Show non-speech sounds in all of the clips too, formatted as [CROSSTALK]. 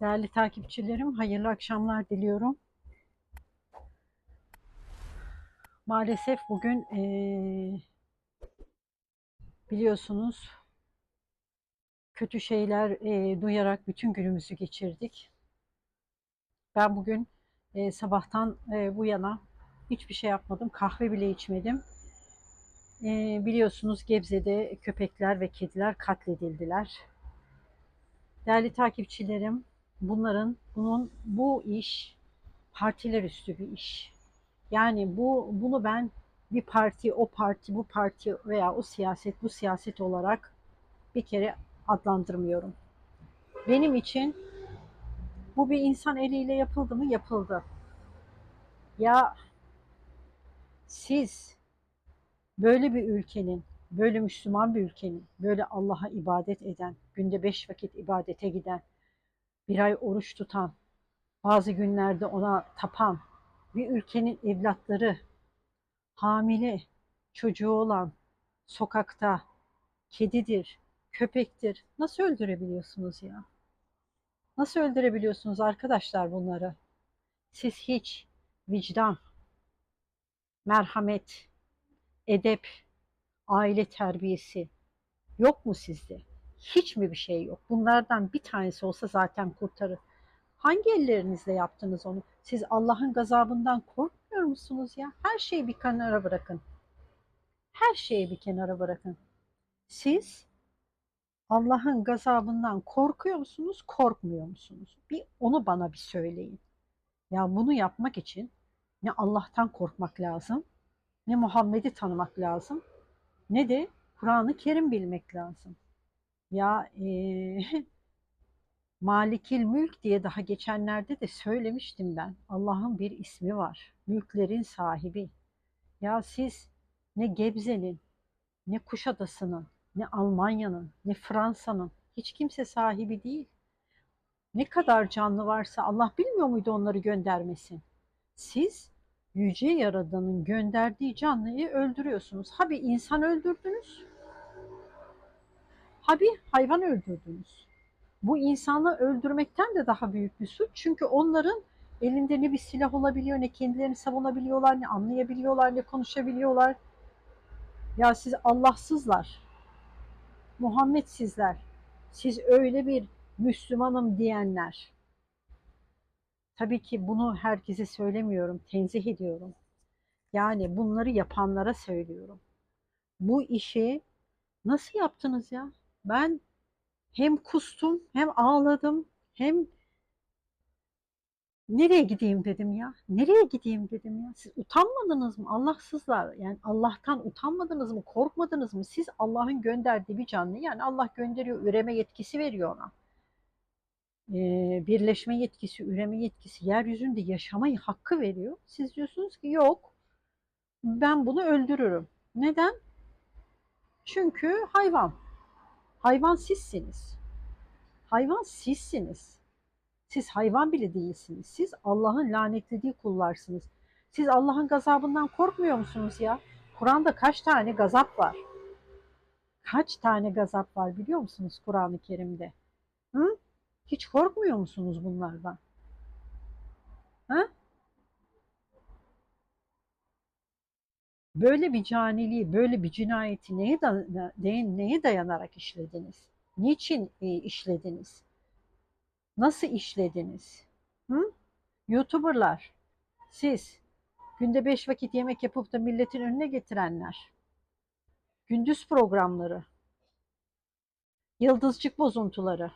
Değerli takipçilerim, hayırlı akşamlar diliyorum. Maalesef bugün eee, biliyorsunuz kötü şeyler eee, duyarak bütün günümüzü geçirdik. Ben bugün eee, sabahtan eee, bu yana hiçbir şey yapmadım, kahve bile içmedim. Eee, biliyorsunuz Gebze'de köpekler ve kediler katledildiler. Değerli takipçilerim, bunların, bunun, bu iş partiler üstü bir iş. Yani bu, bunu ben bir parti, o parti, bu parti veya o siyaset, bu siyaset olarak bir kere adlandırmıyorum. Benim için bu bir insan eliyle yapıldı mı? Yapıldı. Ya siz böyle bir ülkenin, böyle Müslüman bir ülkenin, böyle Allah'a ibadet eden, günde beş vakit ibadete giden, bir ay oruç tutan, bazı günlerde ona tapan bir ülkenin evlatları, hamile, çocuğu olan, sokakta, kedidir, köpektir. Nasıl öldürebiliyorsunuz ya? Nasıl öldürebiliyorsunuz arkadaşlar bunları? Siz hiç vicdan, merhamet, edep, aile terbiyesi yok mu sizde? Hiç mi bir şey yok? Bunlardan bir tanesi olsa zaten kurtarır. Hangi ellerinizle yaptınız onu? Siz Allah'ın gazabından korkmuyor musunuz ya? Her şeyi bir kenara bırakın. Her şeyi bir kenara bırakın. Siz Allah'ın gazabından korkuyor musunuz, korkmuyor musunuz? Bir onu bana bir söyleyin. Ya bunu yapmak için ne Allah'tan korkmak lazım, ne Muhammed'i tanımak lazım, ne de Kur'an-ı Kerim bilmek lazım. Ya eee [LAUGHS] Malikil Mülk diye daha geçenlerde de söylemiştim ben. Allah'ın bir ismi var. Mülklerin sahibi. Ya siz ne Gebze'nin, ne Kuşadası'nın, ne Almanya'nın, ne Fransa'nın hiç kimse sahibi değil. Ne kadar canlı varsa Allah bilmiyor muydu onları göndermesin? Siz yüce yaradanın gönderdiği canlıyı öldürüyorsunuz. Ha bir insan öldürdünüz, ha bir hayvan öldürdünüz. Bu insanı öldürmekten de daha büyük bir suç. Çünkü onların elinde ne bir silah olabiliyor, ne kendilerini savunabiliyorlar, ne anlayabiliyorlar, ne konuşabiliyorlar. Ya siz Allahsızlar, Muhammedsizler, siz öyle bir Müslümanım diyenler. Tabii ki bunu herkese söylemiyorum, tenzih ediyorum. Yani bunları yapanlara söylüyorum. Bu işi nasıl yaptınız ya? Ben hem kustum, hem ağladım, hem nereye gideyim dedim ya. Nereye gideyim dedim ya. Siz utanmadınız mı? Allahsızlar. Yani Allah'tan utanmadınız mı? Korkmadınız mı? Siz Allah'ın gönderdiği bir canlı. Yani Allah gönderiyor, üreme yetkisi veriyor ona. Ee, birleşme yetkisi, üreme yetkisi, yeryüzünde yaşamayı hakkı veriyor. Siz diyorsunuz ki yok, ben bunu öldürürüm. Neden? Çünkü hayvan. Hayvan sizsiniz. Hayvan sizsiniz. Siz hayvan bile değilsiniz. Siz Allah'ın lanetlediği kullarsınız. Siz Allah'ın gazabından korkmuyor musunuz ya? Kur'an'da kaç tane gazap var? Kaç tane gazap var biliyor musunuz Kur'an-ı Kerim'de? Hı? Hiç korkmuyor musunuz bunlardan? Ha? Böyle bir caniliği, böyle bir cinayeti neye, da- neye dayanarak işlediniz? Niçin e, işlediniz? Nasıl işlediniz? Hı? YouTuberlar, siz günde beş vakit yemek yapıp da milletin önüne getirenler, gündüz programları, yıldızcık bozuntuları.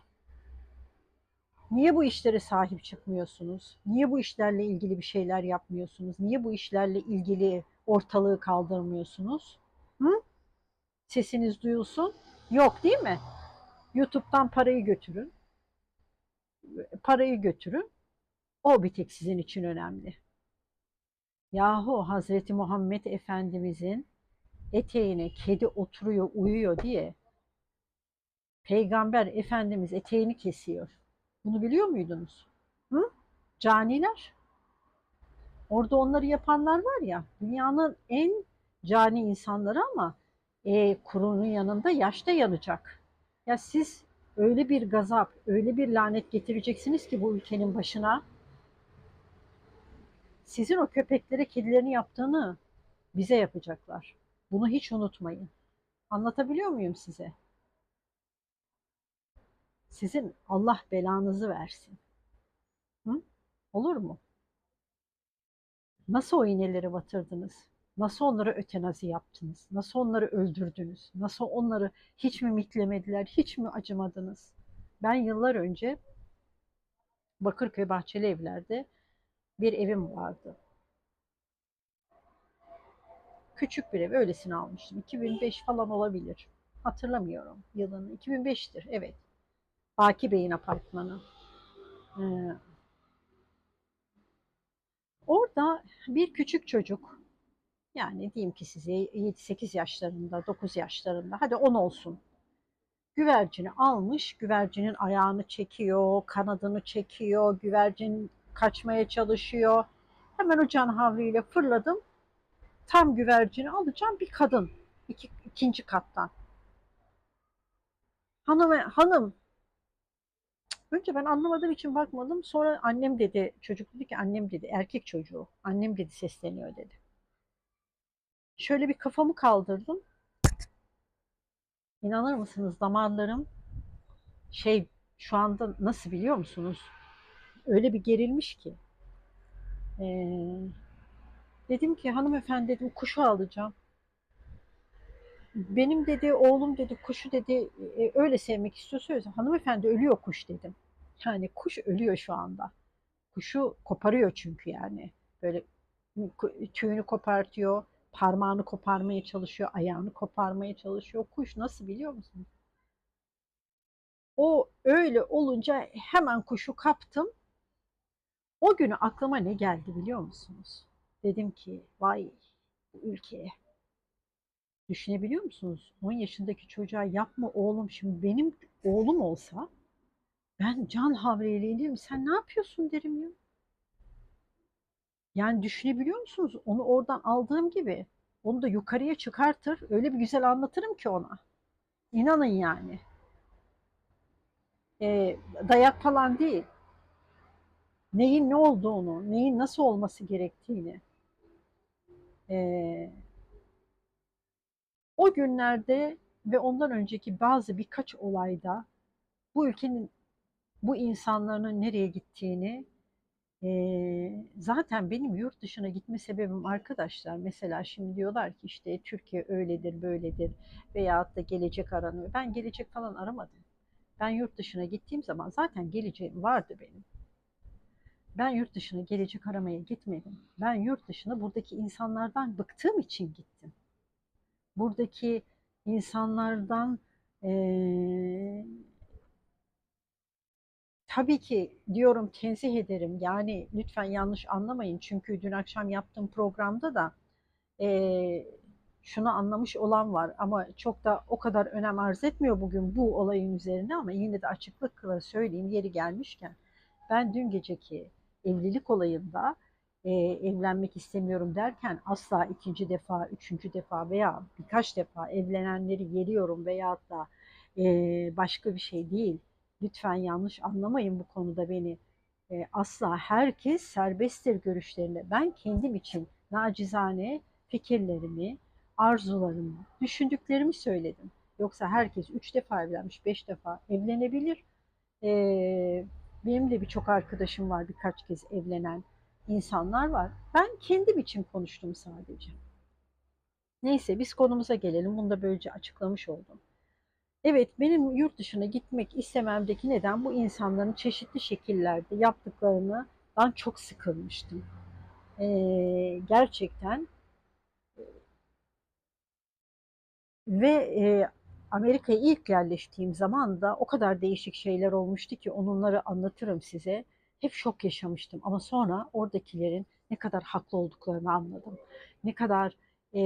Niye bu işlere sahip çıkmıyorsunuz? Niye bu işlerle ilgili bir şeyler yapmıyorsunuz? Niye bu işlerle ilgili ortalığı kaldırmıyorsunuz? Hı? Sesiniz duyulsun. Yok değil mi? YouTube'dan parayı götürün. Parayı götürün. O bir tek sizin için önemli. Yahu Hazreti Muhammed Efendimizin eteğine kedi oturuyor, uyuyor diye Peygamber Efendimiz eteğini kesiyor. Bunu biliyor muydunuz? Hı? Caniler. Orada onları yapanlar var ya, dünyanın en cani insanları ama e, kurunun yanında yaşta yanacak. Ya siz öyle bir gazap, öyle bir lanet getireceksiniz ki bu ülkenin başına. Sizin o köpeklere, kedilerin yaptığını bize yapacaklar. Bunu hiç unutmayın. Anlatabiliyor muyum size? Sizin Allah belanızı versin. Hı? Olur mu? Nasıl o iğneleri batırdınız? Nasıl onları ötenazi yaptınız? Nasıl onları öldürdünüz? Nasıl onları hiç mi mitlemediler? Hiç mi acımadınız? Ben yıllar önce Bakırköy Bahçeli Evler'de bir evim vardı. Küçük bir ev, öylesine almıştım. 2005 falan olabilir. Hatırlamıyorum yılını. 2005'tir, evet. Baki Bey'in apartmanı. Ee, orada bir küçük çocuk, yani diyeyim ki size 7-8 yaşlarında, 9 yaşlarında, hadi 10 olsun. Güvercini almış, güvercinin ayağını çekiyor, kanadını çekiyor, güvercin kaçmaya çalışıyor. Hemen o can fırladım. Tam güvercini alacağım bir kadın. İki, ikinci kattan. Hanım, hanım. Önce ben anlamadığım için bakmadım. Sonra annem dedi, çocuk dedi ki annem dedi, erkek çocuğu. Annem dedi sesleniyor dedi. Şöyle bir kafamı kaldırdım. İnanır mısınız damarlarım şey şu anda nasıl biliyor musunuz? Öyle bir gerilmiş ki. Ee, dedim ki hanımefendi dedim kuşu alacağım. Benim dedi oğlum dedi kuşu dedi e, öyle sevmek istiyorsa hanımefendi ölüyor kuş dedim. Yani kuş ölüyor şu anda. Kuşu koparıyor çünkü yani. Böyle tüyünü kopartıyor, parmağını koparmaya çalışıyor, ayağını koparmaya çalışıyor. Kuş nasıl biliyor musunuz? O öyle olunca hemen kuşu kaptım. O günü aklıma ne geldi biliyor musunuz? Dedim ki vay bu ülkeye. Düşünebiliyor musunuz? 10 yaşındaki çocuğa yapma oğlum şimdi benim oğlum olsa ben can havliyle. Sen ne yapıyorsun derim ya. Yani düşünebiliyor musunuz? Onu oradan aldığım gibi onu da yukarıya çıkartır. Öyle bir güzel anlatırım ki ona. İnanın yani. E, dayak falan değil. Neyin ne olduğunu, neyin nasıl olması gerektiğini. E, o günlerde ve ondan önceki bazı birkaç olayda bu ülkenin bu insanların nereye gittiğini e, zaten benim yurt dışına gitme sebebim arkadaşlar mesela şimdi diyorlar ki işte Türkiye öyledir böyledir veyahut da gelecek aranıyor. Ben gelecek falan aramadım. Ben yurt dışına gittiğim zaman zaten geleceğim vardı benim. Ben yurt dışına gelecek aramaya gitmedim. Ben yurt dışına buradaki insanlardan bıktığım için gittim. Buradaki insanlardan ee, tabii ki diyorum tenzih ederim. Yani lütfen yanlış anlamayın. Çünkü dün akşam yaptığım programda da ee, şunu anlamış olan var ama çok da o kadar önem arz etmiyor bugün bu olayın üzerine ama yine de açıklıkla söyleyeyim yeri gelmişken ben dün geceki evlilik olayında e, evlenmek istemiyorum derken asla ikinci defa, üçüncü defa veya birkaç defa evlenenleri yeriyorum veya da e, başka bir şey değil. Lütfen yanlış anlamayın bu konuda beni. E, asla herkes serbesttir görüşlerinde. Ben kendim için nacizane fikirlerimi, arzularımı, düşündüklerimi söyledim. Yoksa herkes üç defa evlenmiş, beş defa evlenebilir. Ee, benim de birçok arkadaşım var birkaç kez evlenen insanlar var. Ben kendim için konuştum sadece. Neyse biz konumuza gelelim. Bunu da böylece açıklamış oldum. Evet benim yurt dışına gitmek istememdeki neden bu insanların çeşitli şekillerde yaptıklarından çok sıkılmıştım. Ee, gerçekten Ve e, Amerika'ya ilk yerleştiğim zaman da o kadar değişik şeyler olmuştu ki onları anlatırım size. Hep şok yaşamıştım ama sonra oradakilerin ne kadar haklı olduklarını anladım. Ne kadar e,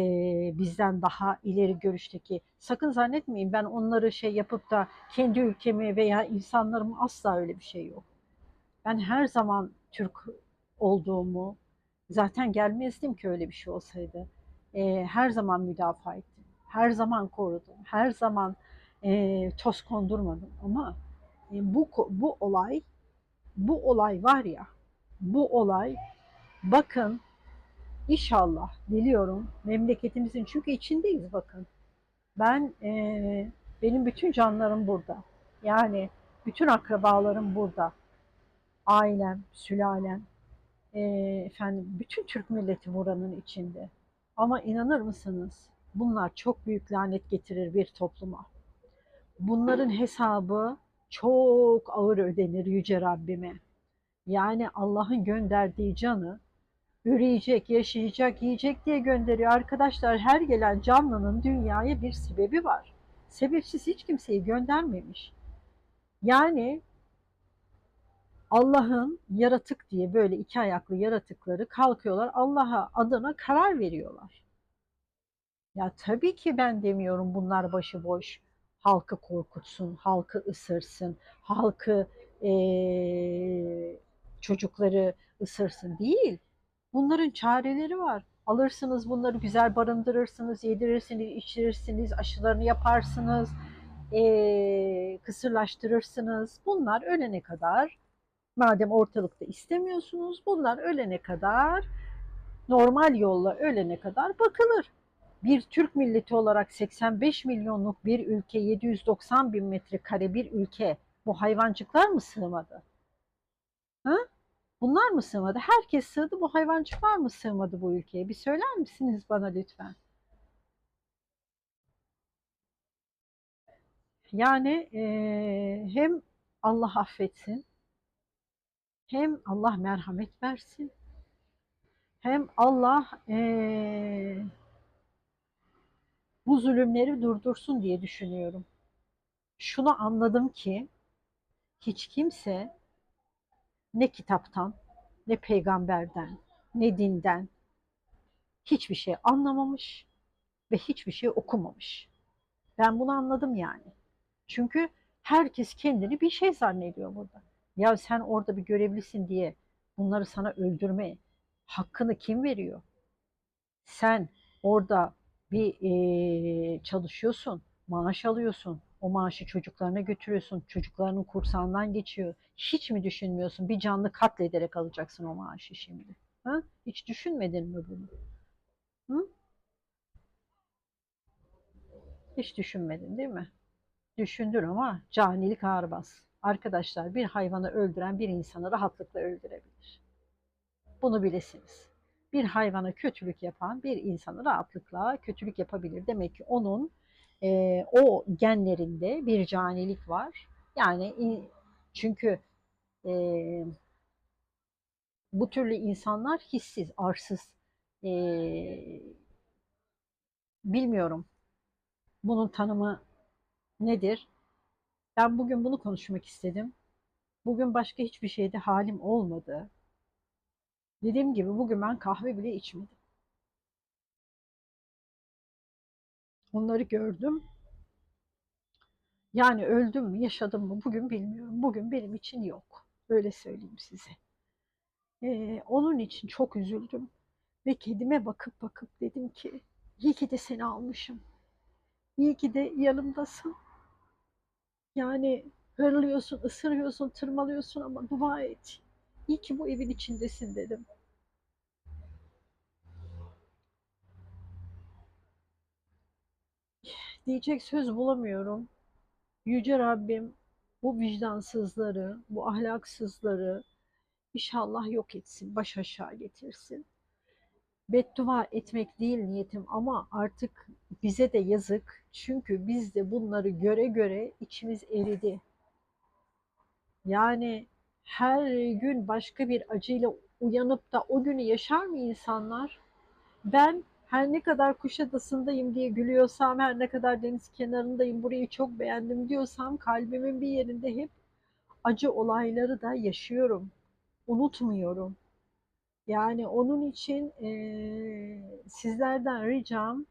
bizden daha ileri görüşteki. Sakın zannetmeyin ben onları şey yapıp da kendi ülkemi veya insanlarımı asla öyle bir şey yok. Ben her zaman Türk olduğumu zaten gelmezdim ki öyle bir şey olsaydı. E, her zaman müdafaa ettim her zaman korudum. Her zaman e, toz kondurmadım ama e, bu bu olay bu olay var ya bu olay bakın inşallah diliyorum memleketimizin çünkü içindeyiz bakın. Ben e, benim bütün canlarım burada. Yani bütün akrabalarım burada. Ailem sülalem e, efendim bütün Türk milleti buranın içinde. Ama inanır mısınız? Bunlar çok büyük lanet getirir bir topluma. Bunların hesabı çok ağır ödenir Yüce Rabbime. Yani Allah'ın gönderdiği canı üreyecek, yaşayacak, yiyecek diye gönderiyor. Arkadaşlar her gelen canlının dünyaya bir sebebi var. Sebepsiz hiç kimseyi göndermemiş. Yani Allah'ın yaratık diye böyle iki ayaklı yaratıkları kalkıyorlar Allah'a adına karar veriyorlar. Ya tabii ki ben demiyorum bunlar başıboş halkı korkutsun, halkı ısırsın, halkı eee, çocukları ısırsın değil. Bunların çareleri var. Alırsınız bunları güzel barındırırsınız, yedirirsiniz, içirirsiniz, aşılarını yaparsınız, eee, kısırlaştırırsınız. Bunlar ölene kadar, madem ortalıkta istemiyorsunuz, bunlar ölene kadar, normal yolla ölene kadar bakılır bir Türk milleti olarak 85 milyonluk bir ülke, 790 bin metrekare bir ülke bu hayvancıklar mı sığmadı? Ha? Bunlar mı sığmadı? Herkes sığdı, bu hayvancıklar mı sığmadı bu ülkeye? Bir söyler misiniz bana lütfen? Yani e, hem Allah affetsin, hem Allah merhamet versin, hem Allah e, bu zulümleri durdursun diye düşünüyorum. Şunu anladım ki hiç kimse ne kitaptan, ne peygamberden, ne dinden hiçbir şey anlamamış ve hiçbir şey okumamış. Ben bunu anladım yani. Çünkü herkes kendini bir şey zannediyor burada. Ya sen orada bir görevlisin diye bunları sana öldürme hakkını kim veriyor? Sen orada bir e, çalışıyorsun, maaş alıyorsun. O maaşı çocuklarına götürüyorsun. Çocuklarının kursağından geçiyor. Hiç mi düşünmüyorsun? Bir canlı katlederek alacaksın o maaşı şimdi. Ha? Hiç düşünmedin mi bunu? Hı? Hiç düşünmedin değil mi? Düşündür ama canilik ağır bas. Arkadaşlar bir hayvanı öldüren bir insanı rahatlıkla öldürebilir. Bunu bilesiniz bir hayvana kötülük yapan bir insanı rahatlıkla kötülük yapabilir. Demek ki onun e, o genlerinde bir canilik var. Yani çünkü e, bu türlü insanlar hissiz, arsız. E, bilmiyorum. Bunun tanımı nedir? Ben bugün bunu konuşmak istedim. Bugün başka hiçbir şeyde halim olmadı. Dediğim gibi bugün ben kahve bile içmedim. Onları gördüm. Yani öldüm mü, yaşadım mı bugün bilmiyorum. Bugün benim için yok. Öyle söyleyeyim size. Ee, onun için çok üzüldüm. Ve kedime bakıp bakıp dedim ki iyi ki de seni almışım. İyi ki de yanımdasın. Yani hırlıyorsun, ısırıyorsun, tırmalıyorsun ama dua et. İyi ki bu evin içindesin dedim. Diyecek söz bulamıyorum. Yüce Rabbim bu vicdansızları, bu ahlaksızları inşallah yok etsin, baş aşağı getirsin. Beddua etmek değil niyetim ama artık bize de yazık. Çünkü biz de bunları göre göre içimiz eridi. Yani her gün başka bir acıyla uyanıp da o günü yaşar mı insanlar? Ben her ne kadar Kuşadası'ndayım diye gülüyorsam, her ne kadar deniz kenarındayım, burayı çok beğendim diyorsam kalbimin bir yerinde hep acı olayları da yaşıyorum. Unutmuyorum. Yani onun için e, sizlerden ricam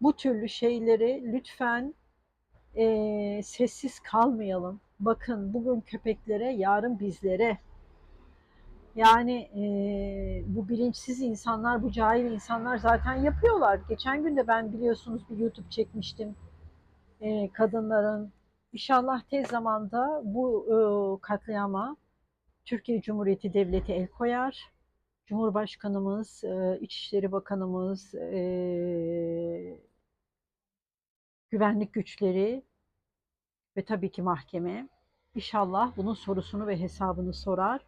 bu türlü şeyleri lütfen e, sessiz kalmayalım. Bakın bugün köpeklere, yarın bizlere. Yani e, bu bilinçsiz insanlar, bu cahil insanlar zaten yapıyorlar. Geçen gün de ben biliyorsunuz bir YouTube çekmiştim. e, kadınların inşallah tez zamanda bu e, katliama Türkiye Cumhuriyeti Devleti el koyar. Cumhurbaşkanımız, e, İçişleri Bakanımız, e, güvenlik güçleri ve tabii ki mahkeme inşallah bunun sorusunu ve hesabını sorar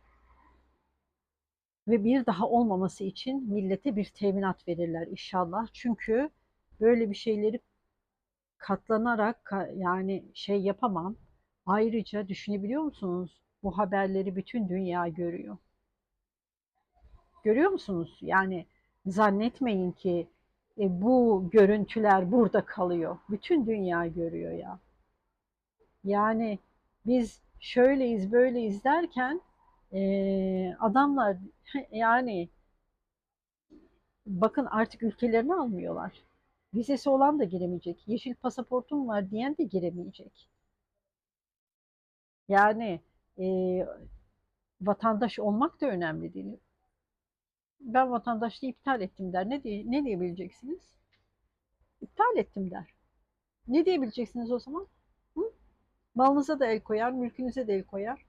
ve bir daha olmaması için millete bir teminat verirler inşallah. Çünkü böyle bir şeyleri katlanarak yani şey yapamam. Ayrıca düşünebiliyor musunuz? Bu haberleri bütün dünya görüyor. Görüyor musunuz? Yani zannetmeyin ki e, bu görüntüler burada kalıyor. Bütün dünya görüyor ya. Yani biz şöyleyiz böyleyiz derken e, adamlar [LAUGHS] yani bakın artık ülkelerini almıyorlar. Vizesi olan da giremeyecek. Yeşil pasaportum var diyen de giremeyecek. Yani e, vatandaş olmak da önemli değil. Ben vatandaşlığı iptal ettim der. Ne, diye, ne diyebileceksiniz? İptal ettim der. Ne diyebileceksiniz o zaman? Hı? Malınıza da el koyar, mülkünüze de el koyar.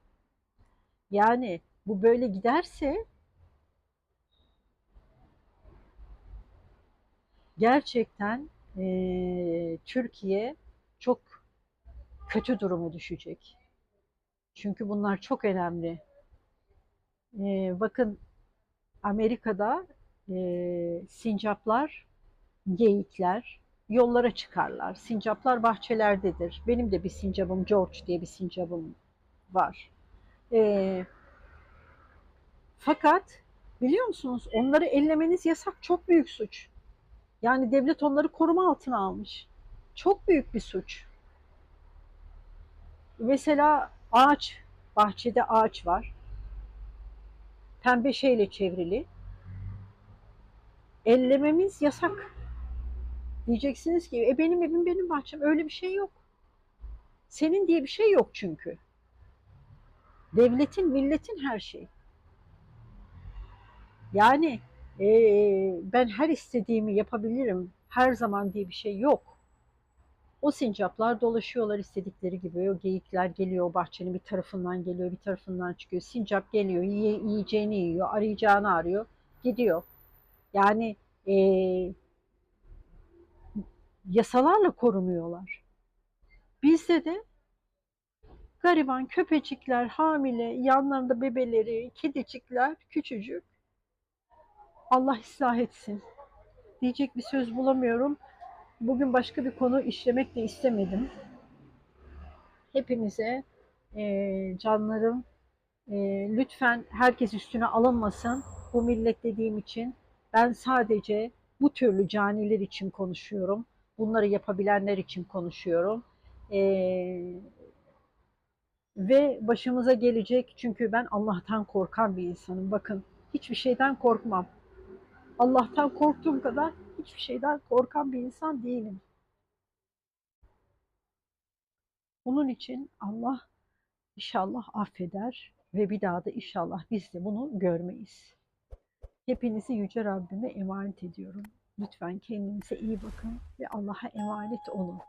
Yani bu böyle giderse gerçekten e, Türkiye çok kötü durumu düşecek. Çünkü bunlar çok önemli. E, bakın Amerika'da e, sincaplar, geyikler yollara çıkarlar. Sincaplar bahçelerdedir. Benim de bir sincabım George diye bir sincabım var. E, fakat biliyor musunuz onları ellemeniz yasak çok büyük suç. Yani devlet onları koruma altına almış. Çok büyük bir suç. Mesela ağaç, bahçede ağaç var. Pembe şeyle çevrili. Ellememiz yasak. Diyeceksiniz ki e benim evim benim bahçem öyle bir şey yok. Senin diye bir şey yok çünkü. Devletin, milletin her şey. Yani e, ben her istediğimi yapabilirim her zaman diye bir şey yok. O sincaplar dolaşıyorlar istedikleri gibi. O geyikler geliyor o bahçenin bir tarafından geliyor bir tarafından çıkıyor. Sincap geliyor yiye, yiyeceğini yiyor arayacağını arıyor gidiyor. Yani e, yasalarla korunuyorlar. Bizde de gariban köpecikler hamile yanlarında bebeleri kedicikler küçücük Allah ıslah etsin. Diyecek bir söz bulamıyorum. Bugün başka bir konu işlemek de istemedim. Hepinize e, canlarım e, lütfen herkes üstüne alınmasın. Bu millet dediğim için ben sadece bu türlü caniler için konuşuyorum. Bunları yapabilenler için konuşuyorum. E, ve başımıza gelecek çünkü ben Allah'tan korkan bir insanım. Bakın hiçbir şeyden korkmam. Allah'tan korktuğum kadar hiçbir şeyden korkan bir insan değilim. Bunun için Allah inşallah affeder ve bir daha da inşallah biz de bunu görmeyiz. Hepinizi Yüce Rabbime emanet ediyorum. Lütfen kendinize iyi bakın ve Allah'a emanet olun.